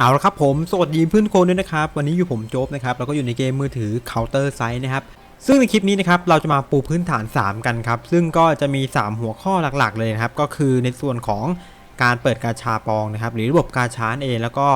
เอาละครับผม สวัสดีเพื่อนคนด้วยนะครับ วันนี้อยู่ผมโจ๊บนะครับ แล้วก็อยู่ในเกมมือถือ Counter Strike นะครับ ซึ่งในคลิปนี้นะครับ เราจะมาปูพื้นฐาน 3 กันครับ ซึ่งก็จะมี 3 หัวข้อหลักๆ เลยนะครับ ก็คือในส่วนของการเปิดกาชาปองนะครับ หรือระบบกาชาเอง แล้วก็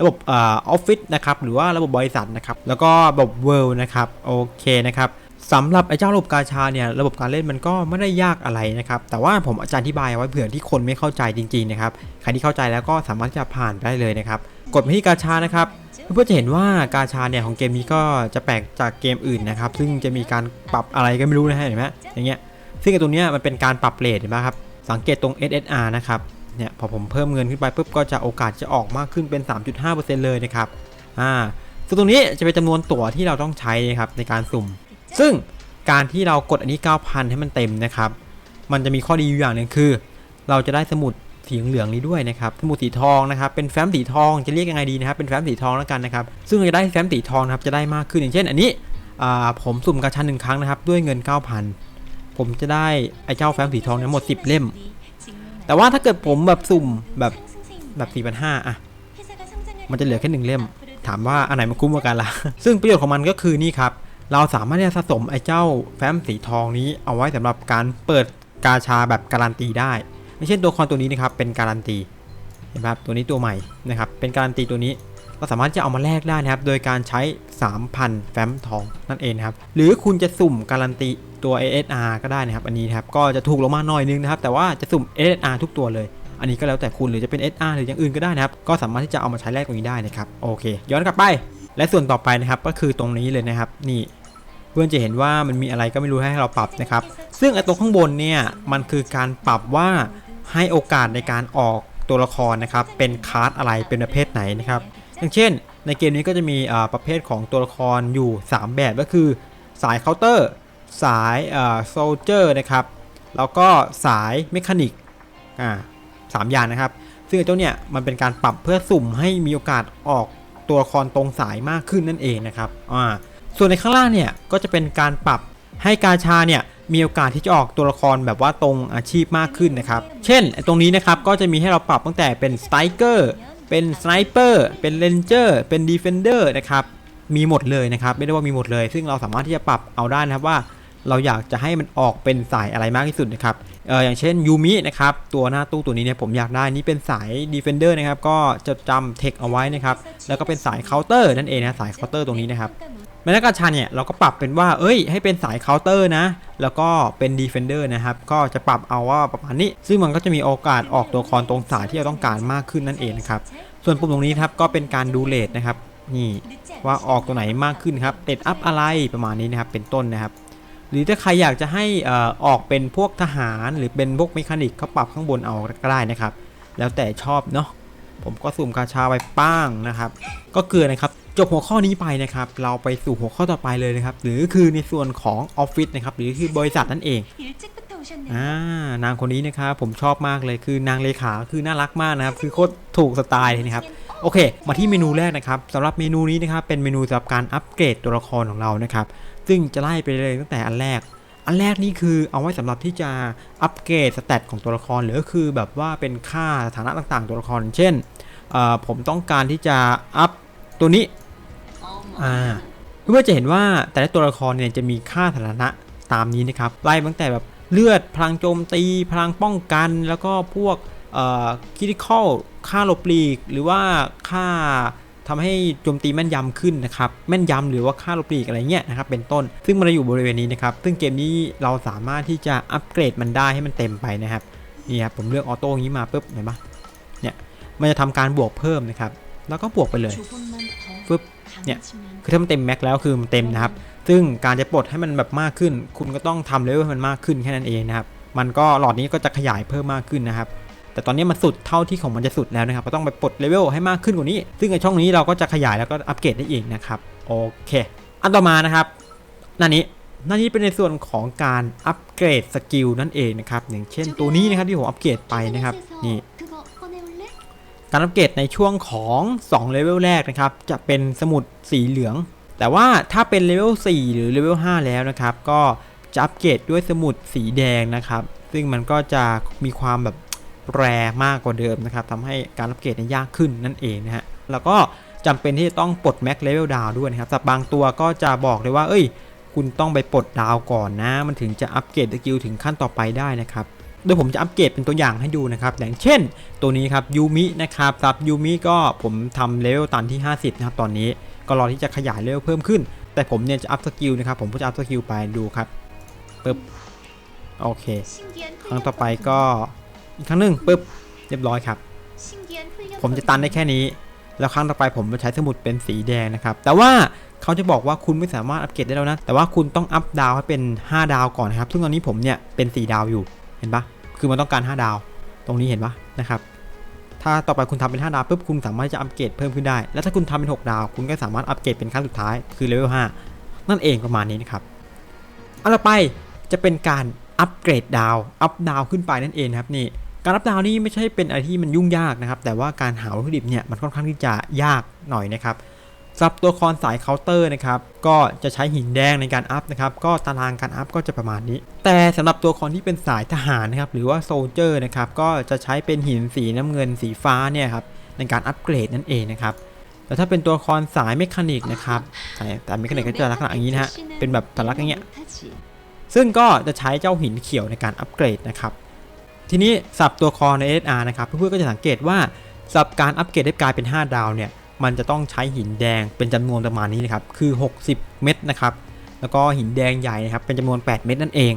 ระบบเออฟฟิศนะครับ หรือว่าระบบบริษัทนะครับ แล้วก็ระบบเวิลด์นะครับ โอเคนะครับสำหรับไอ้เจ้าระบบกาชาเนี่ย ระบบการเล่นมันก็ไม่ได้ยากอะไรนะครับ แต่ว่าผมอาจารย์อธิบายไว้เผื่อที่คนไม่เข้าใจจริงๆนะครับ ใครที่เข้าใจแล้วก็สามารถจะผ่านได้เลยนะครับ กดไปที่กาชานะครับเพื่อจะเห็นว่ากาชาเนี่ยของเกมนี้ก็จะแปลกจากเกมอื่นนะครับ ซึ่งจะมีการปรับอะไรก็ไม่รู้นะฮะเห็นไหมอย่างเงี้ยซึ่งตรงเนี้ยมันเป็นการปรับเรทเห็นไหมครับสังเกตตรง SSR นะครับเนี่ยพอผมเพิ่มเงินขึ้นไปปุ๊บก็จะโอกาสจะออกมากขึ้นเป็น 3.5%เลยนะครับอ่าส่วนตรงนี้จะเป็นจำนวนตั๋วที่เราต้องใช้นะครับในการสุ่ม ซึ่งการที่เรากดอันนี้ 9,000 ให้มันเต็มนะครับ มันจะมีข้อดีอยู่อย่างหนึ่งคือ เราจะได้สมุด สีเหลืองนี้ด้วยนะครับสมุดสีทองนะครับเป็นแฟ้มสีทองจะเรียกยังไงดีนะครับเป็นแฟ้มสีทองแล้วกันนะครับซึ่งจะได้แฟ้มสีทองนะครับจะได้มากขึ้นอย่างเช่น อันนี้ผมสุ่มกระชันหนึ่งครั้งนะครับด้วยเงิน 9,000 ผมจะได้ไอ้เจ้าแฟ้มสีทองนี่ยหมด 10 เล่ม แต่ว่าถ้าเกิดผมแบบสุ่มแบบแบบ4,500อะมันจะเหลือแค่หนึ่งเล่ม ถามว่าอันไหนมันคุ้มกว่ากันล่ะ ซึ่งประโยชน์ของมันก็คือนี่ครับ เราสามารถที่จะสะสมไอ้เจ้าแฟ้มสีทองนี้เอาไว้สำหรับการเปิดกาชาแบบการันตีได้ เช่นตัวคอนตัวนี้นะครับเป็นการันตีเห็นไหมครับตัวนี้ตัวใหม่นะครับเป็นการันตีตัวนี้เราสามารถจะเอามาแลกได้นะครับ โดยการใช้ 3,000 แฟ้มทองนั่นเองนะครับ หรือคุณจะสุ่มการันตีตัว ASR ก็ได้นะครับ อันนี้นครับก็จะถูกลงมาหน่อยนึงนะครับ แต่ว่าจะสุ่ม ASR ทุกตัวเลย อันนี้ก็แล้วแต่คุณหรือจะเป็น SR หรืออย่างอื่นก็ได้นะครับ ก็สามารถที่จะเอามาใช้แลกตรงนี้ได้นะครับ โอเค ย้อนกลับไป และส่วนต่อไปนะครับ ก็คือตรงนี้เลยนะครับ นี่ เพื่อนจะเห็นว่ามันมีอะไรก็ไม่รู้ให้เราปรับนะครับ ซึ่งไอ้ตรงข้างบนเนี่ย มันคือการปรับว่า ให้โอกาสในการออกตัวละครนะครับ เป็นคาร์ดอะไรเป็นประเภทไหนนะครับ อย่างเช่น ในเกมนี้ก็จะมีประเภทของตัวละครอยู่ 3 แบบก็คือ สายเคาน์เตอร์ สายโซลเจอร์นะครับ แล้วก็สายเมคานิกอ่าสามอย่างนะครับ ซึ่งเจ้าเนี่ยมันเป็นการปรับเพื่อสุ่มให้มีโอกาสออกตัวละครตรงสายมากขึ้นนั่นเองนะครับอ่าส่วนในข้างล่างเนี่ยก็จะเป็นการปรับให้กาชาเนี่ย มีโอกาสที่จะออกตัวละครแบบว่าตรงอาชีพมากขึ้นนะครับ เช่นตรงนี้นะครับก็จะมีให้เราปรับตั้งแต่เป็นสไตรเกอร์เป็นสไนเปอร์เป็นเลนเจอร์เป็นดีเฟนเดอร์นะครับมีหมดเลยนะครับไม่ได้ว่ามีหมดเลย ซึ่งเราสามารถที่จะปรับเอาได้นะครับว่าเราอยากจะให้มันออกเป็นสายอะไรมากที่สุดนะครับเอออย่างเช่นยูมินะครับตัวหน้าตู้ตัวนี้เนี่ยผมอยากได้นี่เป็นสายดีเฟนเดอร์นะครับก็จะจำเทคเอาไว้นะครับแล้วก็เป็นสายเคาน์เตอร์นั่นเองนะสายเคาน์เตอร์ตรงนี้นะครับ แมนกาชาเนี่ยเราก็ปรับเป็นว่า เอ้ย ให้เป็นสายเคาน์เตอร์นะ แล้วก็เป็นดีเฟนเดอร์นะครับ ก็จะปรับเอาว่าประมาณนี้ ซึ่งมันก็จะมีโอกาสออกตัวละครตรงสายที่เราต้องการมากขึ้นนั่นเองนะครับ ส่วนปุ่มตรงนี้ครับก็เป็นการดูเลทนะครับ นี่ว่าออกตัวไหนมากขึ้นครับเลทอัพอะไรประมาณนี้นะครับ เป็นต้นนะครับ หรือถ้าใครอยากจะให้อ่อออกเป็นพวกทหารหรือเป็นพวกเมคานิกเขาปรับข้างบนเอาก็ได้นะครับ แล้วแต่ชอบเนาะ ผมก็สุ่มกาชาไปป้างนะครับ ก็เกลือนะครับ จบหัวข้อนี้ไปนะครับ เราไปสู่หัวข้อต่อไปเลยนะครับ หรือคือในส่วนของออฟฟิศนะครับ หรือคือบริษัทนั่นเองอ่านางคนนี้นะครับผมชอบมากเลยคือนางเลขาคือน่ารักมากนะครับ คือโคตรถูกสไตล์เลยนะครับโอเค มาที่เมนูแรกนะครับสำหรับเมนูนี้นะครับเป็นเมนูสำหรับการอัปเกรดตัวละครของเรานะครับ ซึ่งจะไล่ไปเลยตั้งแต่อันแรก อันแรกนี่คือเอาไว้สำหรับที่จะอัปเกรดสเตตของตัวละครหรือก็คือแบบว่าเป็นค่าสถานะต่างๆ ตัวละคร เช่นเอ่อผมต้องการที่จะอัพตัวนี้ อ่าเพื่อจะเห็นว่าแต่ละตัวละครเนี่ยจะมีค่าสถานะตามนี้นะครับไล่ตั้งแต่แบบเลือดพลังโจมตี พลังป้องกัน แล้วก็พวกเอ่อคิทิคอลค่าหลบหลีก หรือว่าค่าทำให้โจมตีแม่นยำขึ้นนะครับ แม่นยำหรือว่าค่าหลบหลีกอะไรเงี้ยนะครับ เป็นต้น ซึ่งมันจะอยู่บริเวณนี้นะครับ ซึ่งเกมนี้เราสามารถที่จะอัปเกรดมันได้ให้มันเต็มไปนะครับ นี่ครับผมเลือกออโต้งนี้มาปุ๊บเห็นปะเนี่ย มันจะทำการบวกเพิ่มนะครับ แล้วก็บวกไปเลยฟึบเนี่ย คือถ้ามันเต็มแม็กแล้วคือมันเต็มนะครับ ซึ่งการจะปลดให้มันแบบมากขึ้น คุณก็ต้องทำเลเวลให้มันมากขึ้นแค่นั้นเองนะครับ มันก็หลอดนี้ก็จะขยายเพิ่มมากขึ้นนะครับ แต่ตอนนี้มันสุดเท่าที่ของมันจะสุดแล้วนะครับ ก็ต้องไปปลดเลเวลให้มากขึ้นกว่านี้ ซึ่งในช่องนี้เราก็จะขยายแล้วก็อัปเกรดได้อีกนะครับ โอเค อันต่อมานะครับหน้านี้หน้านี้เป็นในส่วนของการอัปเกรดสกิลนั่นเองนะครับ อย่างเช่นตัวนี้นะครับที่ผมอัปเกรดไปนะครับ นี่ การอัปเกรดในช่วงของ2เลเวลแรกนะครับ จะเป็นสมุดสีเหลือง แต่ว่าถ้าเป็นเลเวล4หรือเลเวล5แล้วนะครับ ก็จะอัปเกรดด้วยสมุดสีแดงนะครับ ซึ่งมันก็จะมีความแบบแรมากกว่าเดิมนะครับทำให้การอัปเกรดเนี่ยยากขึ้นนั่นเองนะฮะแล้วก็จำเป็นที่จะต้องปลดแม็กเลเวลดาวด้วยนะครับแต่บางตัวก็จะบอกเลยว่า เอ้ย คุณต้องไปปลดดาวก่อนนะ มันถึงจะอัปเกรดสกิลถึงขั้นต่อไปได้นะครับ โดยผมจะอัปเกรดเป็นตัวอย่างให้ดูนะครับ อย่างเช่น ตัวนี้ครับยูมินะครับซับยูมิก็ผมทำเลเวลตันที่ 50 นะครับ ตอนนี้ก็รอที่จะขยายเลเวลเพิ่มขึ้น แต่ผมเนี่ยจะอัพสกิลนะครับ ผมก็จะอัพสกิลไปดูครับปึ๊บโอเค ครั้งต่อไปก็อีกครั้งหนึ่งปึ๊บเรียบร้อยครับ ผมจะตันได้แค่นี้ แล้วครั้งต่อไปผมจะใช้สมุดเป็นสีแดงนะครับ แต่ว่าเขาจะบอกว่าคุณไม่สามารถอัปเกรดได้แล้วนะ แต่ว่าคุณต้องอัพดาวให้เป็น 5 ดาวก่อนนะครับ ซึ่งตอนนี้ผมเนี่ยเป็น 4 ดาวอยู่ เห็นปะ คือมันต้องการ 5 ดาว ตรงนี้เห็นปะนะครับ ถ้าต่อไปคุณทำเป็น 5 ดาวปุ๊บคุณสามารถจะอัปเกรดเพิ่มขึ้นได้ แล้วถ้าคุณทำเป็น 6 ดาว คุณก็สามารถอัปเกรดเป็นขั้นสุดท้ายคือเลเวล5นั่นเองประมาณนี้นะครับอันต่อไปจะเป็นการอัปเกรดดาวอัพดาวขึ้นไปนั่นเองครับนี่การอัพดาวนี่ไม่ใช่เป็นอะไรที่มันยุ่งยากนะครับ แต่ว่าการหาวัตถุดิบเนี่ยมันค่อนข้างที่จะยากหน่อยนะครับ สำหรับตัวละครสายเคาน์เตอร์นะครับก็จะใช้หินแดงในการอัพนะครับก็ตารางการอัพก็จะประมาณนี้ แต่สำหรับตัวละครที่เป็นสายทหารนะครับหรือว่าโซลเจอร์นะครับก็จะใช้เป็นหินสีน้ำเงินสีฟ้าเนี่ยครับในการอัปเกรดนั่นเองนะครับแต่ถ้าเป็นตัวละครสายเมคานิกนะครับสายแต่เมคานิกก็จะลักษณะอย่างนี้นะฮะเป็นแบบสัญลักษณ์อย่างเงี้ยซึ่งก็จะใช้เจ้าหินเขียวในการอัปเกรดนะครับทีนี้สับตัวคอใน SR นะครับเพื่อนๆก็จะสังเกตว่าสับการอัปเกรดได้กลายเป็น 5 ดาวเนี่ย มันจะต้องใช้หินแดงเป็นจำนวนประมาณนี้นะครับ คือ 60 เม็ดนะครับ แล้วก็หินแดงใหญ่นะครับ เป็นจำนวน 8 เม็ดนั่นเอง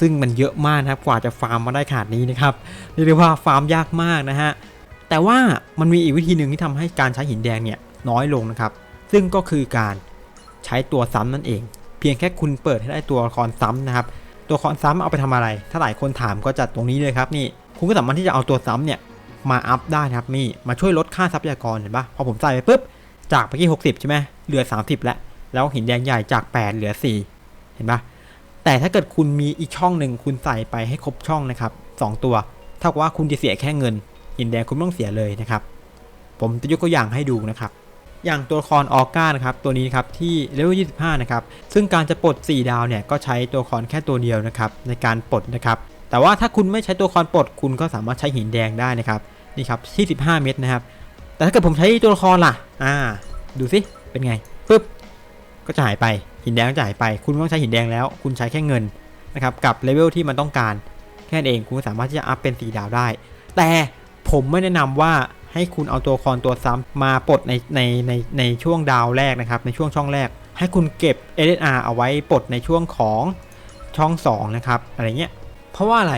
ซึ่งมันเยอะมากนะครับ กว่าจะฟาร์มมาได้ขนาดนี้นะครับเรียกได้ว่าฟาร์มยากมากนะฮะ แต่ว่ามันมีอีกวิธีหนึ่งที่ทำให้การใช้หินแดงเนี่ยน้อยลงนะครับ ซึ่งก็คือการใช้ตัวซ้ำนั่นเอง เพียงแค่คุณเปิดให้ได้ตัวละครซ้ำนะครับ ตัวละครซ้ำเอาไปทำอะไร ถ้าหลายคนถามก็จัดตรงนี้เลยครับนี่ คุณก็สามารถที่จะเอาตัวซ้ำเนี่ย มาอัพได้นะครับนี่มาช่วยลดค่าทรัพยากรเห็นปะพอผมใส่ไปปุ๊บจากเมื่อกี้60 ใช่ไหมเหลือ 30 แล้ว แล้วหินแดงใหญ่จาก 8 เหลือ 4 เห็นปะแต่ถ้าเกิดคุณมีอีกช่องหนึ่งคุณใส่ไปให้ครบช่องนะครับสองตัวเท่ากับว่าคุณจะเสียแค่เงิน หินแดงคุณต้องเสียเลยนะครับ ผมจะยกตัวอย่างให้ดูนะครับ อย่างตัวละครออก้านะครับตัวนี้นครับที่เลเวล25 นะครับ ซึ่งการจะปลด 4 ดาวเนี่ยก็ใช้ตัวละครแค่ตัวเดียวนะครับในการปลดนะครับ แต่ว่าถ้าคุณไม่ใช้ตัวละครปลดคุณก็สามารถใช้หินแดงได้นะครับ นี่ครับที่ 15 เม็ดนะครับ แต่ถ้าเกิดผมใช้ตัวละครล่ะ อ่า ดูสิ เป็นไงปึ๊บ ก็จะหายไป หินแดงก็จะหายไป คุณไม่ต้องใช้หินแดงแล้ว คุณใช้แค่เงินนะครับ กับเลเวลที่มันต้องการ แค่นั้นเอง คุณสามารถที่จะอัพเป็น4ดาวได้ แต่ผมไม่แนะนำว่าให้คุณเอาตัวละครตัวซ้ำมาปลดในในในในช่วงดาวแรกนะครับ ในช่วงช่องแรก ให้คุณเก็บ SSR เอาไว้ปลดในช่วงของช่อง2นะครับ อะไรเงี้ย เพราะว่าอะไร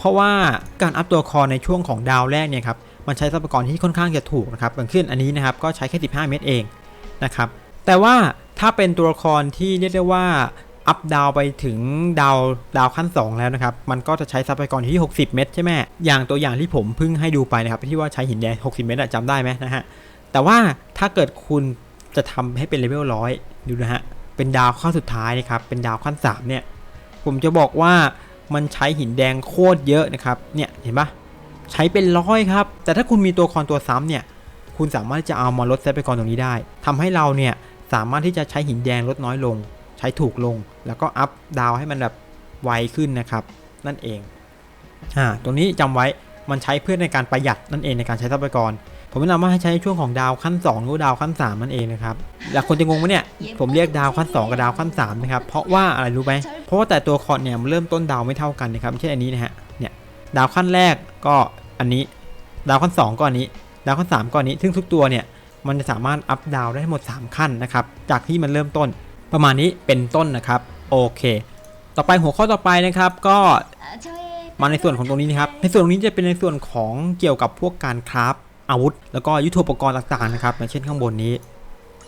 เพราะว่าการอัพตัวละครในช่วงของดาวแรกเนี่ยครับมันใช้ทรัพยากรที่ค่อนข้างจะถูกนะครับอย่างเช่นอันนี้นะครับก็ใช้แค่ 15 เม็ดเองนะครับแต่ว่าถ้าเป็นตัวละครที่เรียกได้ว่าอัพดาวไปถึงดาวดาวขั้น 2 แล้วนะครับ มันก็จะใช้ทรัพยากรที่ 60 เม็ดใช่ไหมอย่างตัวอย่างที่ผมเพิ่งให้ดูไปนะครับที่ว่าใช้หินแดง 60 เม็ดอะจำได้ไหมนะฮะแต่ว่าถ้าเกิดคุณจะทำให้เป็นเลเวลร้อยดูนะฮะเป็นดาวขั้นสุดท้ายนะครับเป็นดาวขั้น3เนี่ยผมจะบอกว่า มันใช้หินแดงโคตรเยอะนะครับ เนี่ยเห็นปะใช้เป็นร้อยครับ แต่ถ้าคุณมีตัวละครตัวซ้ำเนี่ยคุณสามารถที่จะเอามาลดทรัพยากรตรงนี้ได้ทำให้เราเนี่ยสามารถที่จะใช้หินแดงลดน้อยลง ใช้ถูกลง แล้วก็อัพดาวให้มันแบบไวขึ้นนะครับ นั่นเองอ่าตรงนี้จำไว้มันใช้เพื่อในการประหยัดนั่นเองในการใช้ทรัพยากร ผมแนะนำว่าให้ใช้ช่วงของดาวขั้น2หรือดาวขั้น3นั่นเองนะครับแล้วคนจะงงไหมเนี่ยผมเรียกดาวขั้น 2 กับดาวขั้น3นะครับเพราะว่าอะไรรู้ไหมเพราะว่าแต่ตัวคอนเนี่ยมันเริ่มต้นดาวไม่เท่ากันนะครับเช่นอันนี้นะฮะเนี่ยดาวขั้นแรกก็อันนี้ ดาวขั้น 2 ก็อันนี้ ดาวขั้น 3 ก็อันนี้ ซึ่งทุกตัวเนี่ยมันจะสามารถอัพดาวได้ทั้งหมด 3 ขั้นนะครับจากที่มันเริ่มต้นประมาณนี้เป็นต้นนะครับโอเค ต่อไปหัวข้อต่อไปนะครับก็มาในส่วนของตรงนี้นะครับในส่วนตรงนี้จะเป็นในส่วนของเกี่ยวกับพวกการคราฟ อาวุธ แล้วก็ยุทโธปกรณ์ต่างๆนะครับอย่างเช่นข้างบนนี้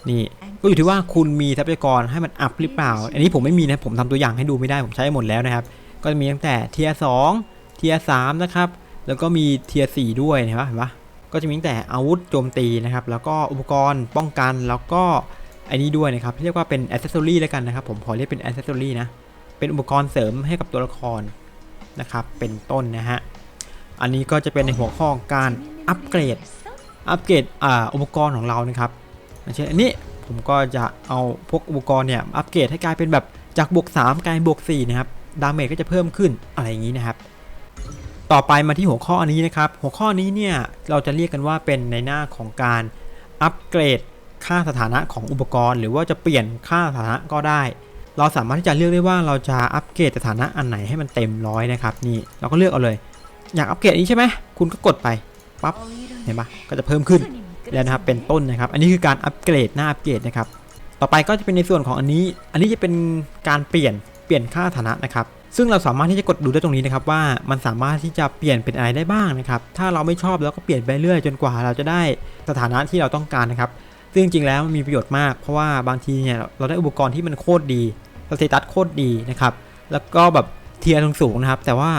นี่ก็อยู่ที่ว่าคุณมีทรัพยากรให้มันอัพหรือเปล่า อันนี้ผมไม่มีนะผมทำตัวอย่างให้ดูไม่ได้ผมใช้หมดแล้วนะครับ ก็จะมีตั้งแต่เทียร์สองเทียร์สามนะครับแล้วก็มีเทียร์สี่ด้วยเห็นปะเห็นปะก็จะมีตั้งแต่อาวุธโจมตีนะครับ แล้วก็อุปกรณ์ป้องกันแล้วก็ไอ้นี้ด้วยนะครับเรียกว่าเป็นอ c เซสซอรี่แล้วกันนะครับ ผมขอเรียกเป็นอ c เซสซอรี่นะเป็นอุปกรณ์เสริมให้กับตัวละครนะครับเป็นต้นนะฮะอันนี้ก็จะเป็นในหัวข้อการ อัปเกรด อัปเกรดอ่าอุปกรณ์ของเรานะครับเช่นอันนี้ผมก็จะเอาพวกอุปกรณ์เนี่ยอัปเกรดให้กลายเป็นแบบจากบวก3กลายเป็นบวก4นะครับดาเมจก็จะเพิ่มขึ้นอะไรอย่างนี้นะครับ ต่อไปมาที่หัวข้ออันนี้นะครับ หัวข้อนี้เนี่ยเราจะเรียกกันว่าเป็นในหน้าของการอัปเกรดค่าสถานะของอุปกรณ์ หรือว่าจะเปลี่ยนค่าสถานะก็ได้ เราสามารถที่จะเลือกได้ว่าเราจะอัปเกรดสถานะอันไหนให้มันเต็มร้อยนะครับนี่เราก็เลือกเอาเลย อยากอัปเกรดนี้ใช่ไหมคุณก็กดไป ปั๊บเห็นปะก็จะเพิ่มขึ้นแล้วนะครับเป็นต้นนะครับ อันนี้คือการอัปเกรดหน้าอัปเกรดนะครับ ต่อไปก็จะเป็นในส่วนของอันนี้ อันนี้จะเป็นการเปลี่ยนเปลี่ยนค่าฐานะนะครับ ซึ่งเราสามารถที่จะกดดูได้ตรงนี้นะครับว่ามันสามารถที่จะเปลี่ยนเป็นอะไรได้บ้างนะครับ ถ้าเราไม่ชอบเราก็เปลี่ยนไปเรื่อยจนกว่าเราจะได้สถานะที่เราต้องการนะครับ ซึ่งจริงๆแล้วมันมีประโยชน์มาก เพราะว่าบางทีเนี่ยเราได้อุปกรณ์ที่มันโคตรดีสเตตัสโคตรดีนะครับ แล้วก็แบบเทียร์สูงๆนะครับ แต่ว่า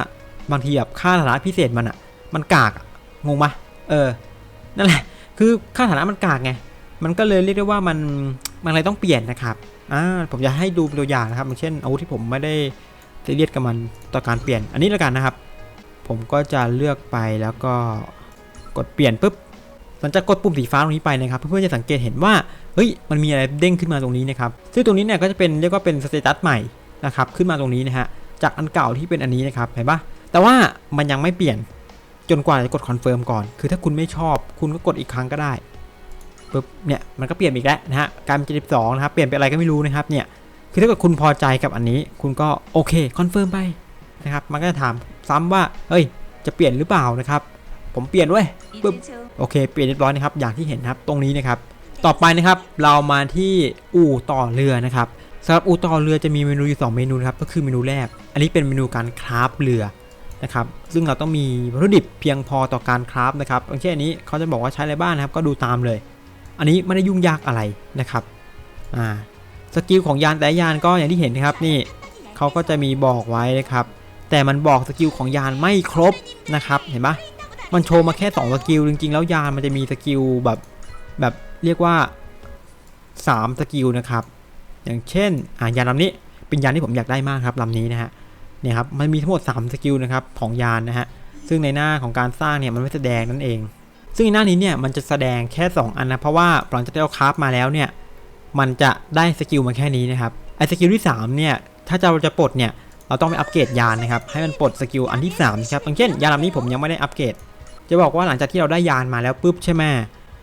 บางทีแบบค่าฐานะพิเศษมันอะมันกาก งงปะเออ นั่นแหละ คือค่าฐานะมันกากไง มันก็เลยเรียกได้ว่ามัน มันอะไรต้องเปลี่ยนนะครับ อ่า ผมจะให้ดูตัวอย่างนะครับอย่างเช่นอาวุธที่ผมไม่ได้ซีเรียสกับมันต่อการเปลี่ยน อันนี้แล้วกันนะครับ ผมก็จะเลือกไปแล้วก็กดเปลี่ยนปุ๊บหลังจากกดปุ่มสีฟ้าตรงนี้ไปนะครับ เพื่อนๆจะสังเกตเห็นว่า เฮ้ย มันมีอะไรเด้งขึ้นมาตรงนี้นะครับ ซึ่งตรงนี้เนี่ยก็จะเป็นเรียกว่าเป็นสเตตัสใหม่นะครับ ขึ้นมาตรงนี้นะฮะ จากอันเก่าที่เป็นอันนี้นะครับ เห็นปะแต่ว่ามันยังไม่เปลี่ยน จนกว่าจะกดคอนเฟิร์มก่อน คือถ้าคุณไม่ชอบ คุณก็กดอีกครั้งก็ได้ปุ๊บเนี่ยมันก็เปลี่ยนอีกแล้วนะฮะกายเป็น72นะครับเปลี่ยนเป็นอะไรก็ไม่รู้นะครับเนี่ยคือถ้าเกิดคุณพอใจกับอันนี้ คุณก็โอเคคอนเฟิร์มไปนะครับมันก็จะถามซ้ำว่าเฮ้ย จะเปลี่ยนหรือเปล่านะครับ ผมเปลี่ยนเว้ยปึ๊บโอเค เปลี่ยนเรียบร้อยนะครับอย่างที่เห็นครับตรงนี้นะครับ ต่อไปนะครับเรามาที่อู่ต่อเรือนะครับสำหรับอู่ต่อเรือจะมีเมนูอยู่2เมนูครับก็คือเมนูแรก อันนี้เป็นเมนูการคราฟเรือ นะครับซึ่งเราต้องมีวัตถุดิบเพียงพอต่อการคราฟนะครับอย่างเช่นอันนี้เขาจะบอกว่าใช้อะไรบ้างนะครับก็ดูตามเลย อันนี้ไม่ได้ยุ่งยากอะไรนะครับอ่าสกิลของยานแต่ยานก็อย่างที่เห็นนะครับนี่เขาก็จะมีบอกไว้นะครับแต่มันบอกสกิลของยานไม่ครบนะครับเห็นปะมันโชว์มาแค่2สกิลจริงๆ แล้วยานมันจะมีสกิลแบบแบบเรียกว่า3สกิลนะครับอย่างเช่นอ่ายานลำนี้เป็นยานที่ผมอยากได้มากครับลำนี้นะฮะ เนี่ยครับมันมีทั้งหมด 3 สกิลนะครับของยานนะฮะซึ่งในหน้าของการสร้างเนี่ยมันไม่แสดงนั่นเอง ซึ่งในหน้านี้เนี่ยมันจะแสดงแค่ 2 อันนะเพราะว่าหลังจากที่เราคราฟมาแล้วเนี่ยมันจะได้สกิลมาแค่นี้นะครับไอ้สกิลที่3เนี่ยถ้าเราจะปลดเนี่ยเราต้องไปอัปเกรดยานนะครับให้มันปลดสกิลอันที่3นะครับอย่างเช่นยานลำนี้ผมยังไม่ได้อัปเกรดจะบอกว่าหลังจากที่เราได้ยานมาแล้วปุ๊บใช่ไหม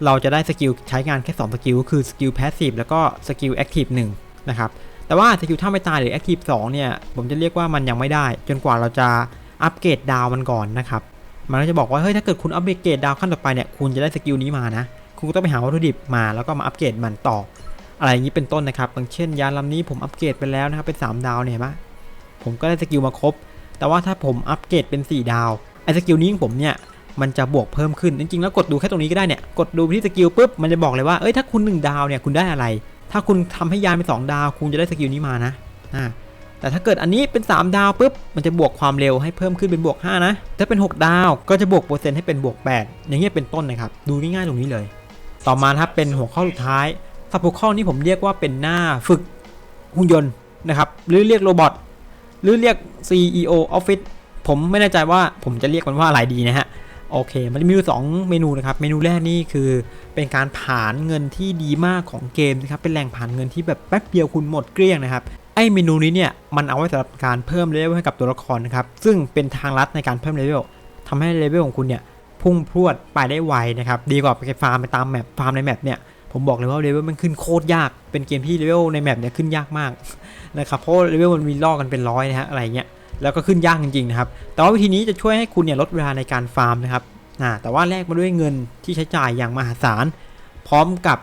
เราจะได้สกิลใช้งานแค่2สกิลก็คือสกิลแพสซีฟแล้วก็สกิลแอคทีฟ1นะครับ แต่ว่าสกิลท่าไม่ตายหรือแอคทีฟ2เนี่ยผมจะเรียกว่ามันยังไม่ได้ จนกว่าเราจะอัปเกรดดาวมันก่อนนะครับมันก็จะบอกว่าเฮ้ยถ้าเกิดคุณอัปเกรดดาวขั้นต่อไปเนี่ยคุณจะได้สกิลนี้มานะคุณก็ต้องไปหาวัตถุดิบมาแล้วก็มาอัปเกรดมันต่อ อะไรอย่างนี้เป็นต้นนะครับอย่างเช่นยานลำนี้ผมอัปเกรดไปแล้วนะครับเป็น 3 ดาวเนี่ยเห็นปะผมก็ได้สกิลมาครบ แต่ว่าถ้าผมอัปเกรดเป็น 4 ดาวไอ้สกิลนี้ของผมเนี่ยมันจะบวกเพิ่มขึ้นจริงๆแล้วกดดูแค่ตรงนี้ก็ได้เนี่ยกดดูที่สกิลปุ๊บมันจะบอกเลยว่าเอ้ยถ้าคุณ 1 ดาวเนี่ยคุณได้อะไร ถ้าคุณทำให้ยานเป็น2ดาว คุณจะได้สกิลนี้มานะอ่าแต่ถ้าเกิดอันนี้เป็น 3 ดาวปุ๊บ มันจะบวกความเร็วให้เพิ่มขึ้นเป็นบวก 5 นะ ถ้าเป็น 6 ดาวก็จะบวกเปอร์เซ็นต์ให้เป็นบวก 8 อย่างเงี้ยเป็นต้นนะครับ ดูง่ายๆตรงนี้เลย ต่อมาครับเป็นหัวข้อสุดท้ายสับหัวข้อนี้ผมเรียกว่าเป็นหน้าฝึกหุ่นยนต์นะครับ หรือเรียกโรบอท หรือเรียก CEO Office ผมไม่แน่ใจว่าผมจะเรียกมันว่าอะไรดีนะฮะ โอเค มันมีอยู่สองเมนูนะครับ เมนูแรกนี่คือเป็นการผ่านเงินที่ดีมากของเกมนะครับ เป็นแหล่งผ่านเงินที่แบบแป๊บเดียวคุณหมดเกลี้ยงนะครับ ไอ้เมนูนี้เนี่ย มันเอาไว้สำหรับการเพิ่มเลเวลให้กับตัวละครนะครับ ซึ่งเป็นทางลัดในการเพิ่มเลเวลทำให้เลเวลของคุณเนี่ยพุ่งพรวดไปได้ไวนะครับ ดีกว่าไปฟาร์มไปตามแมป ฟาร์มในแมปเนี่ย ผมบอกเลยว่าเลเวลมันขึ้นโคตรยาก เป็นเกมที่เลเวลในแมปเนี่ยขึ้นยากมากนะครับ เพราะเลเวลมันมีล่อกันเป็นร้อยนะฮะ อะไรเงี้ย แล้วก็ขึ้นยากจริงๆนะครับ แต่ว่าวิธีนี้จะช่วยให้คุณเนี่ยลดเวลาในการฟาร์มนะครับแต่ว่าแลกมาด้วยเงินที่ใช้จ่ายอย่างมหาศาล พร้อมกับ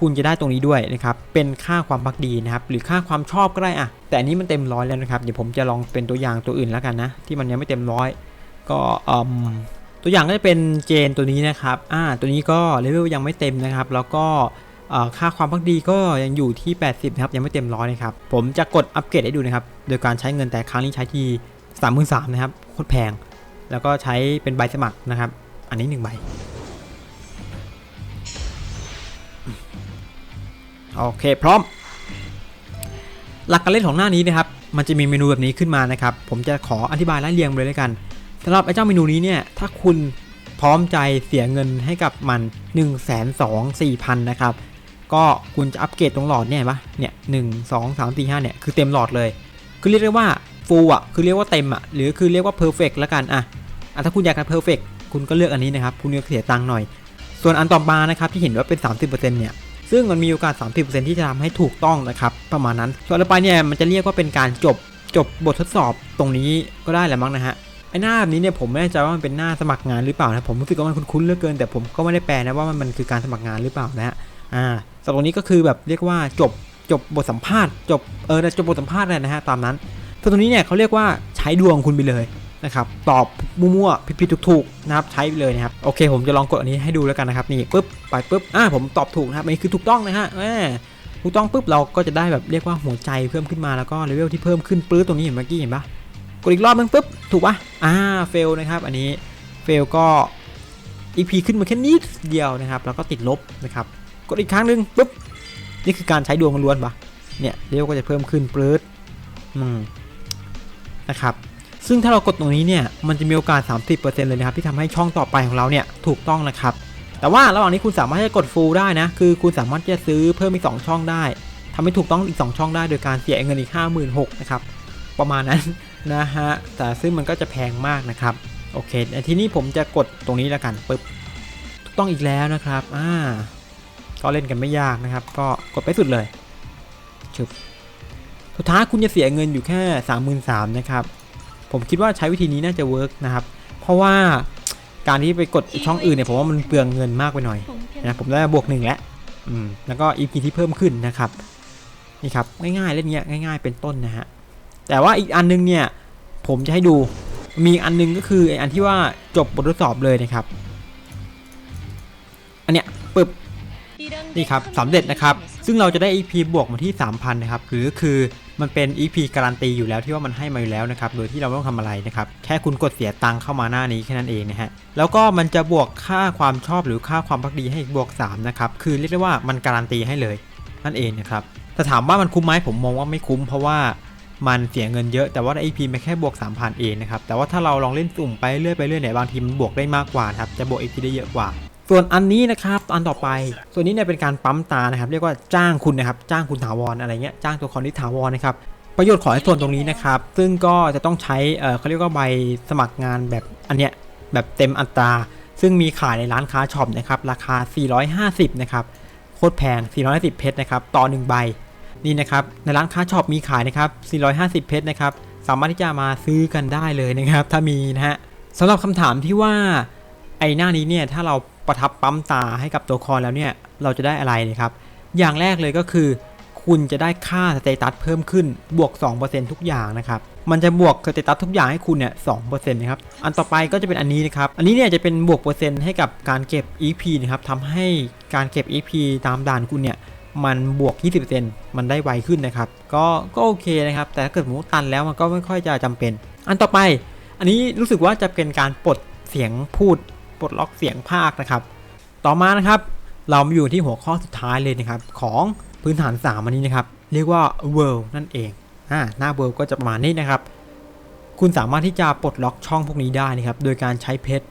คุณจะได้ตรงนี้ด้วยนะครับ เป็นค่าความพักดีนะครับ หรือค่าความชอบก็ได้อะแต่อันนี้มันเต็มร้อยแล้วนะครับ เดี๋ยวผมจะลองเป็นตัวอย่างตัวอื่นแล้วกันนะ ที่มันยังไม่เต็มร้อย ก็ตัวอย่างก็จะเป็นเจนตัวนี้นะครับ อ่า ตัวนี้ก็เลเวลยังไม่เต็มนะครับ แล้วก็ ค่าความพักดีก็ยังอยู่ที่ 80นะครับยังไม่เต็มร้อยนะครับผมจะกดอัปเกรดให้ดูนะครับโดยการใช้เงินแต่ครั้งนี้ใช้ที่3 3 0 0 0นะครับโคตรแพง แล้วก็ใช้เป็นใบสมัครนะครับ อันนี้หนึ่งใบโอเคพร้อม หลักการเล่นของหน้านี้นะครับมันจะมีเมนูแบบนี้ขึ้นมานะครับ ผมจะขออธิบายไล่เรียงไปเลยแล้วกันสำหรับไอ้เจ้าเมนูนี้เนี่ยถ้าคุณพร้อมใจเสียเงินให้กับมัน 1 2 4 0 0 0 นะครับ ก็คุณจะอัปเกรดตรงหลอดเนี่ยปะเนี่ยหนึ่งสองสามสี่ห้าเนี่ยคือเต็มหลอดเลย คือเรียกได้ว่าฟูลอะคือเรียกว่าเต็มอะหรือคือเรียกว่าเพอร์เฟกแล้วกันอะถ้าคุณอยากได้เพอร์เฟกต์คุณก็เลือกอันนี้นะครับ คุณก็เสียตังค์หน่อย ส่วนอันต่อมานะครับที่เห็นว่าเป็น 30%เนี่ยซึ่งมันมีโอกาส 30%ที่จะทำให้ถูกต้องนะครับประมาณนั้น ส่วนต่อไปเนี่ยมันจะเรียกว่าเป็นการจบจบบททดสอบตรงนี้ก็ได้แหละมั้งนะฮะไอ้หน้าแบบนี้เนี่ยผมไม่แน่ใจว่ามันเป็นหน้าสมัครงานหรือเปล่านะผมรู้สึกว่ามันคุ้นๆเหลือเกิน แต่ผมก็ไม่ได้แปลนะว่ามันมันคือการสมัครงานหรือเปล่านะฮะอ่า สำหรับตรงนี้ก็คือแบบเรียกว่าจบจบบทสัมภาษณ์จบเออจบบทสัมภาษณ์เลยนะฮะตามนั้นส่วนตรงนี้เนี่ยเขาเรียกว่าใช้ดวงคุณไปเลยนะครับตอบมั่วๆผิดๆถูกๆนะครับใช้ไปเลยนะครับโอเค ผมจะลองกดอันนี้ให้ดูแล้วกันนะครับนี่ปุ๊บไปปุ๊บอ่าผมตอบถูกนะครับอันนี้คือถูกต้องนะฮะแหมถูกต้องปุ๊บเราก็จะได้แบบเรียกว่าหัวใจเพิ่มขึ้นมาแล้วก็เลเวลที่เพิ่มขึ้นปื้ดตรงนี้เห็นเมื่อกี้เห็นปะกดอีกรอบนึงปุ๊บถูกปะอ่าเฟลนะครับอันนี้เฟลก็ EP ขึ้นมาแค่นิดเดียวนะครับ แล้วก็ติดลบนะครับ กดอีกครั้งหนึ่งปุ๊บนี่คือการใช้ดวงล้วนปะเนี่ยเรียว่าจะเพิ่มขึ้นปลื้ดอืมนะครับซึ่งถ้าเรากดตรงนี้เนี่ยมันจะมีโอกาส 30%เลยนะครับที่ทำให้ช่องต่อไปของเราเนี่ยถูกต้องนะครับ แต่ว่าระหว่างนี้คุณสามารถจะกดฟูลได้นะคือคุณสามารถจะซื้อเพิ่มอีก 2 ช่องได้ทำให้ถูกต้องอีก 2 ช่องได้โดยการเสียเงินอีก 56,000นะครับประมาณนั้นนะฮะแต่ซึ่งมันก็จะแพงมากนะครับโอเคทีนี้ผมจะกดตรงนี้แล้วกันปึ๊บถูกต้องอีกแล้วนะครับอ่า ก็เล่นกันไม่ยากนะครับ ก็กดไปสุดเลยชึบสุดท้ายคุณจะเสียเงินอยู่แค่ 33,000นะครับ ผมคิดว่าใช้วิธีนี้น่าจะเวิร์กนะครับ เพราะว่าการที่ไปกดช่องอื่นเนี่ยผมว่ามันเปลืองเงินมากไปหน่อยนะผมได้บวกหนึ่งแล้วอืมแล้วก็ EP ที่เพิ่มขึ้นนะครับนี่ครับง่ายๆเล่นเงี้ยง่าย ๆเป็นต้นนะฮะแต่ว่าอีกอันนึงเนี่ยผมจะให้ดูมีอันนึงก็คือไออันที่ว่าจบบททดสอบเลยนะครับ อันเนี้ย นี่ครับสำเร็จนะครับ ซึ่งเราจะได้ EP บวกมาที่ 3,000 นะครับ หรือคือมันเป็น EP การันตีอยู่แล้วที่ว่ามันให้มาอยู่แล้วนะครับ โดยที่เราไม่ต้องทำอะไรนะครับ แค่คุณกดเสียตังค์เข้ามาหน้านี้แค่นั้นเองนะฮะ แล้วก็มันจะบวกค่าความชอบหรือค่าความพักดีให้อีกบวก 3 นะครับ คือเรียกได้ว่ามันการันตีให้เลยนั่นเองนะครับ แต่ถามว่ามันคุ้มไหมผมมองว่าไม่คุ้มเพราะว่ามันเสียเงินเยอะแต่ว่าได้ EP มาแค่บวก 3,000 เองนะครับ แต่ว่าถ้าเราลองเล่นสุ่มไปเรื่อยไปเรื่อยเนี่ยบางทีมันบวกได้มากกว่านะครับจะบวก EP ได้เยอะกว่า ส่วนอันนี้นะครับอันต่อไป ส่วนนี้เนี่ยเป็นการปั๊มตานะครับ เรียกว่าจ้างคุณนะครับ จ้างคุณถาวรอะไรเงี้ย จ้างตัวครที่ถาวรนะครับ ประโยชน์ของไอ้ส่วนตรงนี้นะครับ ซึ่งก็จะต้องใช้เออเขาเรียกว่าใบสมัครงานแบบอันเนี้ยแบบเต็มอัตรา ซึ่งมีขายในร้านค้าช็อปนะครับ ราคา 450 นะครับ โคตรแพง 450 เพชรนะครับ ต่อ 1 ใบ นี่นะครับ ในร้านค้าช็อปมีขายนะครับ 450 เพชรนะครับ สามารถที่จะมาซื้อกันได้เลยนะครับ ถ้ามีนะฮะสำหรับคำถามที่ว่าไอ้หน้านี้เนี่ย ถ้าเรา ประทับปั๊มตาให้กับตัวละครแล้วเนี่ยเราจะได้อะไรนะครับ อย่างแรกเลยก็คือ คุณจะได้ค่าสเตตัสเพิ่มขึ้นบวก 2%ทุกอย่างนะครับมันจะบวกสเตตัสทุกอย่างให้คุณเนี่ย2%นต์นะครับ อันต่อไปก็จะเป็นอันนี้นะครับ อันนี้เนี่ยจะเป็นบวกเปอร์เซ็นต์ให้กับการเก็บ EP นะครับทำให้การเก็บ EP ตามด่านคุณเนี่ยมันบวก 20%มันได้ไวขึ้นนะครับ ก็ก็โอเคนะครับ แต่ถ้าเกิดหมูตันแล้วมันก็ไม่ค่อยจะจำเป็น อันต่อไป อันนี้รู้สึกว่าจะเป็นการปลดเสียงพูด ปลดล็อกเสียงภาคนะครับ ต่อมานะครับเรามาอยู่ที่หัวข้อสุดท้ายเลยนะครับของพื้นฐาน3อันนี้นะครับ เรียกว่า world นั่นเองอ่าหน้า world ก็จะประมาณนี้นะครับ คุณสามารถที่จะปลดล็อกช่องพวกนี้ได้นะครับ โดยการใช้เพชร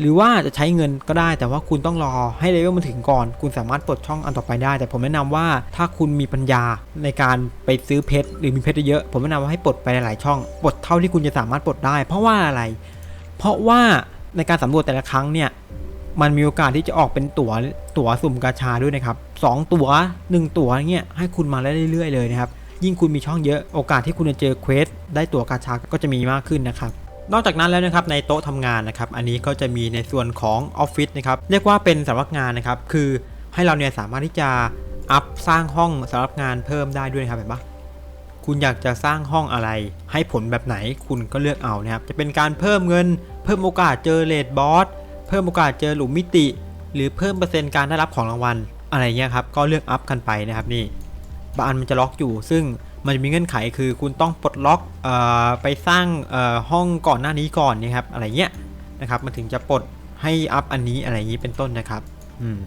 หรือว่าจะใช้เงินก็ได้แต่ว่าคุณต้องรอให้เลเวลมันถึงก่อน คุณสามารถปลดช่องอันต่อไปได้ แต่ผมแนะนำว่าถ้าคุณมีปัญญาในการไปซื้อเพชรหรือมีเพชรเยอะผมแนะนำว่าให้ปลดไปหลายๆช่องปลดเท่าที่คุณจะสามารถปลดได้ เพราะว่าอะไร เพราะว่า ในการสำรวจแต่ละครั้งเนี่ยมันมีโอกาสที่จะออกเป็นตั๋วตั๋วสุ่มกาชาด้วยนะครับสองตั๋วหนึ่งตั๋วเงี้ยให้คุณมาได้เรื่อยๆเลยนะครับยิ่งคุณมีช่องเยอะโอกาสที่คุณจะเจอเควสได้ตั๋วกาชาก็จะมีมากขึ้นนะครับนอกจากนั้นแล้วนะครับในโต๊ะทำงานนะครับอันนี้ก็จะมีในส่วนของออฟฟิศนะครับเรียกว่าเป็นสำนักงานนะครับคือให้เราเนี่ยสามารถที่จะอัพสร้างห้องสำหรับงานเพิ่มได้ด้วยนะครับเห็นปะคุณอยากจะสร้างห้องอะไร ให้ผลแบบไหนคุณก็เลือกเอานะครับจะเป็นการเพิ่มเงิน เพิ่มโอกาสเจอเลดบอส เพิ่มโอกาสเจอหลุมมิติ หรือเพิ่มเปอร์เซ็นต์การได้รับของรางวัล อะไรเงี้ยครับ ก็เลือกอัพกันไปนะครับนี่ บางอันมันจะล็อกอยู่ ซึ่งมันจะมีเงื่อนไขคือคุณต้องปลดล็อกออไปสร้างห้องก่อนหน้านี้ก่อนนะครับ อะไรเงี้ยนะครับ มันถึงจะปลดให้อัพอันนี้อะไรอย่างนี้เป็นต้นนะครับ อืม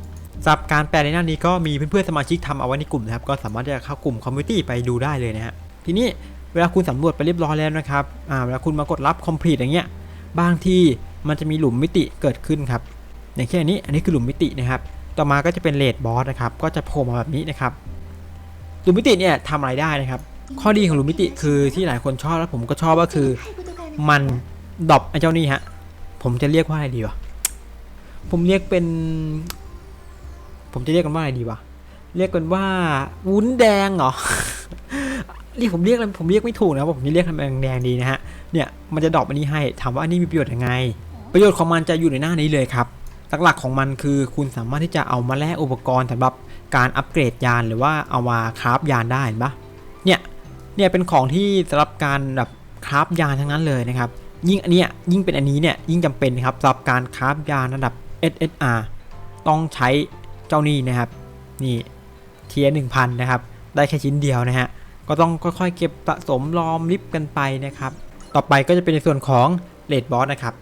สำหรับการแปลในหน้านี้ก็มีเพื่อนๆสมาชิกทำเอาไว้ในกลุ่มนะครับ ก็สามารถจะเข้ากลุ่มคอมมูนิตี้ไปดูได้เลยนะฮะ ทีนี้เวลาคุณสำรวจไปเรียบร้อยแล้วนะครับ อ่า เวลาคุณมากดรับ complete อย่างเงี้ย บางที่มันจะมีหลุมมิติเกิดขึ้นครับอย่างเช่นอันนี้อันนี้คือหลุมมิตินะครับต่อมาก็จะเป็นเลดบอสนะครับก็จะโผล่มาแบบนี้นะครับหลุมมิติเนี่ยทำอะไรได้นะครับ ข้อดีของหลุมมิติคือที่หลายคนชอบแล้วผมก็ชอบก็คือ มันดรอปไอ้เจ้านี่ฮะผมจะเรียกว่าอะไรดีวะผมเรียกเป็น ผมจะเรียกกันว่าอะไรดีวะเรียกกันว่าวุ้นแดงเหรอ เรียกผมเรียกผมเรียกไม่ถูกนะว่าผมจะเรียกทำไมแดงดีนะฮะเนี่ยมันจะดรอปอันนี้ให้ถามว่าอันนี้มีประโยชน์ยังไง ประโยชน์ของมันจะอยู่ในหน้านี้เลยครับหลักๆของมันคือคุณสามารถที่จะเอามาแลกอุปกรณ์สำหรับการอัปเกรดยานหรือว่าเอามาคราฟยานได้เห็นปะเนี่ยเนี่ยเป็นของที่สำหรับการแบบคราฟยานทั้งนั้นเลยนะครับยิ่งอันเนี้ยยิ่งเป็นอันนี้เนี่ยยิ่งจำเป็นครับสำหรับการคราฟยานระดับ SSR ต้องใช้เจ้านี่นะครับนี่เทียหนึ่งพันนะครับได้แค่ชิ้นเดียวนะฮะ ก็ต้องค่อยๆ เก็บสะสมรอมริบกันไปนะครับ ต่อไปก็จะเป็นในส่วนของเลดบอสนะครับ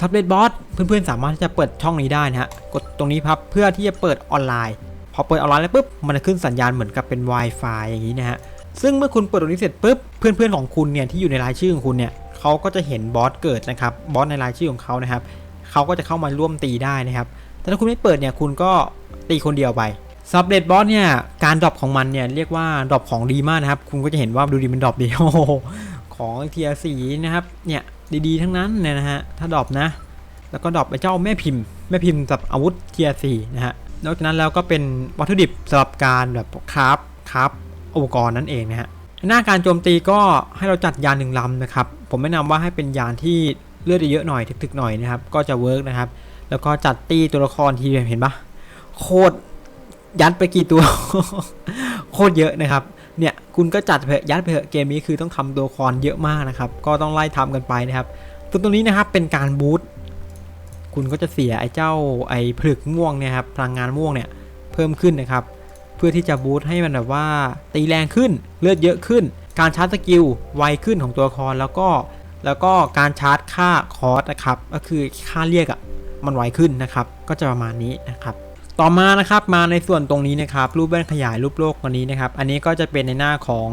ซับเลดบอสเพื่อนๆ สามารถที่จะเปิดช่องนี้ได้นะฮะ กดตรงนี้ครับเพื่อที่จะเปิดออนไลน์ พอเปิดออนไลน์แล้วปุ๊บ มันจะขึ้นสัญญาณเหมือนกับเป็น Wi-Fi อย่างนี้นะฮะ ซึ่งเมื่อคุณเปิดตรงนี้เสร็จปุ๊บ เพื่อนๆ ของคุณเนี่ยที่อยู่ในรายชื่อของคุณเนี่ยเขาก็จะเห็นบอสเกิดนะครับ บอสในรายชื่อของเขานะครับเขาก็จะเข้ามาร่วมตีได้นะครับ แต่ถ้าคุณไม่เปิดเนี่ยคุณก็ตีคนเดียวไป ซับเดตบอสเนี่ยการดรอปของมันเนี่ยเรียกว่าดรอปของดีมากนะครับ คุณก็จะเห็นว่าดูดีมันดรอปดีโอ้ของเทียสีนะครับเนี่ยดีๆทั้งนั้นเนี่ยนะฮะถ้าดรอปนะ แล้วก็ดรอปไอ้เจ้าแม่พิมพ์แม่พิมพ์กับอาวุธเทียสีนะฮะนอกจากนั้นแล้วก็เป็นวัตถุดิบสำหรับการแบบคราฟคราฟอุปกรณ์นั่นเองนะฮะหน้าการโจมตีก็ให้เราจัดยานหนึ่งลำนะครับ ผมแนะนำว่าให้เป็นยานที่เลือดเยอะหน่อยถึกๆหน่อยนะครับ ก็จะเวิร์กนะครับ แล้วก็จัดตีตัวละครทีเดียวเห็นปะโคตร ยัดไปกี่ตัว โคตรเยอะนะครับ เนี่ยคุณก็จัดเถอยัดไปเถอะเกมนี้คือต้องทำตัวละครเยอะมากนะครับ ก็ต้องไล่ทำกันไปนะครับส่วตรงนี้นะครับเป็นการบูตคุณก็จะเสียไอ้เจ้าไอ้ผลึกม่วงเนี่ยครับพลังงานม่วงเนี่ยเพิ่มขึ้นนะครับ เพื่อที่จะบูตให้มันแบบว่าตีแรงขึ้นเลือดเยอะขึ้น การชาร์จสกิลไวขึ้นของตัวละครแล้วก็แล้วก็การชาร์จค่าคอร์สนะครับ ก็คือค่าเรียกอะ่ะมันไวขึ้นนะครับ ก็จะประมาณนี้นะครับ ต่อมานะครับมาในส่วนตรงนี้นะครับรูปแว่นขยายรูปโลกตัวนี้นะครับ อันนี้ก็จะเป็นในหน้าของ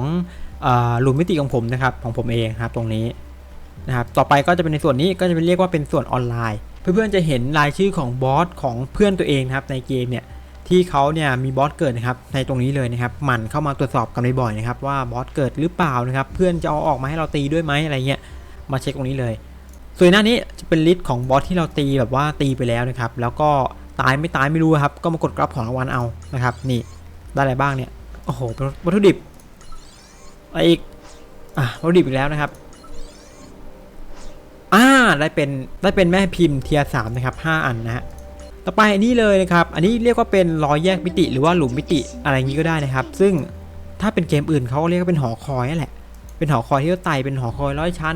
หลุมมิติของผมนะครับของผมเองครับตรงนี้นะครับต่อไปก็จะเป็นในส่วนนี้ก็จะเป็นเรียกว่าเป็นส่วนออนไลน์ เพื่อนๆจะเห็นรายชื่อของบอสของเพื่อนตัวเองนะครับในเกมเนี่ยที่เขาเนี่ยมีบอสเกิดนะครับในตรงนี้เลยนะครับหมั่นเข้ามาตรวจสอบกันบ่อยๆนะครับว่าบอสเกิดหรือเปล่านะครับเพื่อนจะเอาออกมาให้เราตีด้วยไหมอะไรเงี้ยมาเช็คตรงนี้เลย ส่วนหน้านี้จะเป็นลิสต์ของบอสที่เราตีแบบว่าตีไปแล้วนะครับแล้วก็ ตายไม่ตายไม่รู้ครับ ก็มากดกรับของรางวัลเอานะครับ นี่ได้อะไรบ้างเนี่ยโอ้โหเป็นวัตถุดิบอะไรอีกอะวัตถุดิบอีกแล้วนะครับอ่าได้เป็นได้เป็นแม่พิมพ์เทียสามนะครับห้าอันนะฮะต่อไปอันนี้เลยนะครับ อันนี้เรียกว่าเป็นรอยแยกมิติหรือว่าหลุมมิติอะไรอย่างนี้ก็ได้นะครับ ซึ่งถ้าเป็นเกมอื่นเขาก็เรียกว่าเป็นหอคอยนั่นแหละ เป็นหอคอยที่เราไต่เป็นหอคอยร้อยชั้น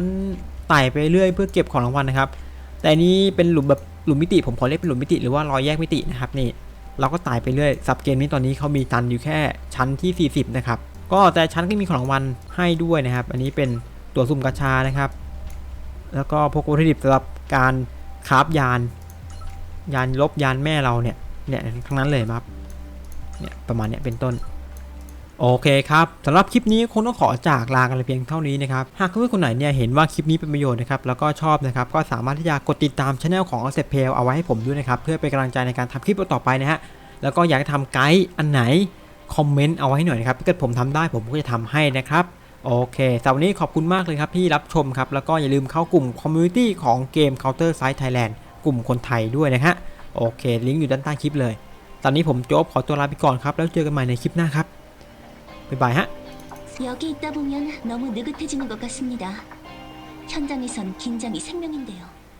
ไต่ไปเรื่อยเพื่อเก็บของรางวัลนะครับ แต่นี้เป็นหลุมแบบหลุมมิติผมขอเรียกเป็นหลุมมิติหรือว่ารอยแยกมิตินะครับนี่เราก็ไต่ไปเรื่อยซับเกมนี้ตอนนี้เขามีตันอยู่แค่ชั้นที่ 40 นะครับ ก็แต่ชั้นก็มีของรางวัลให้ด้วยนะครับ อันนี้เป็นตัวสุ่มกาชานะครับ แล้วก็พวกวัตถุดิบสำหรับการคราฟยาน ยานลบยานแม่เราเนี่ยเนี่ยทั้งนั้นเลยครับเนี่ยประมาณเนี้ยเป็นต้น โอเคครับสำหรับคลิปนี้คงต้องขอจากลากันเพียงเท่านี้นะครับ หากเพื่อนคนไหนเนี่ยเห็นว่าคลิปนี้เป็นประโยชน์นะครับแล้วก็ชอบนะครับก็สามารถที่จะกดติดตามช anel ของ o s e p a l เอาไว้ให้ผมด้วยนะครับเพื่อเป็นกำลังใจในการทำคลิปต่อไปนะฮะแล้วก็อยากทำไกด์อันไหนคอมเมนต์เอาไว้ให้หน่อยนะครับถ้าเกิดผมทำได้ผมก็จะทำให้นะครับโอเคสำหรับวันนี้ขอบคุณมากเลยครับที่รับชมครับแล้วก็อย่าลืมเข้ากลุ่มคอมมูนิตี้ของเกม Counter Strike Thailand กลุ่มคนไทยด้วยนะฮะโอเค ลิงก์อยู่ด้านใต้คลิปเลย ตอนนี้ผมโจ๊บขอตัวลาไปก่อนครับแล้วเจอกันใหม่ในคลิปหน้าครับ บ๊ายบายฮะ 여기 있다 보면 너무 느긋해지는 것 같습니다. 현장에선 긴장이 생명인데요.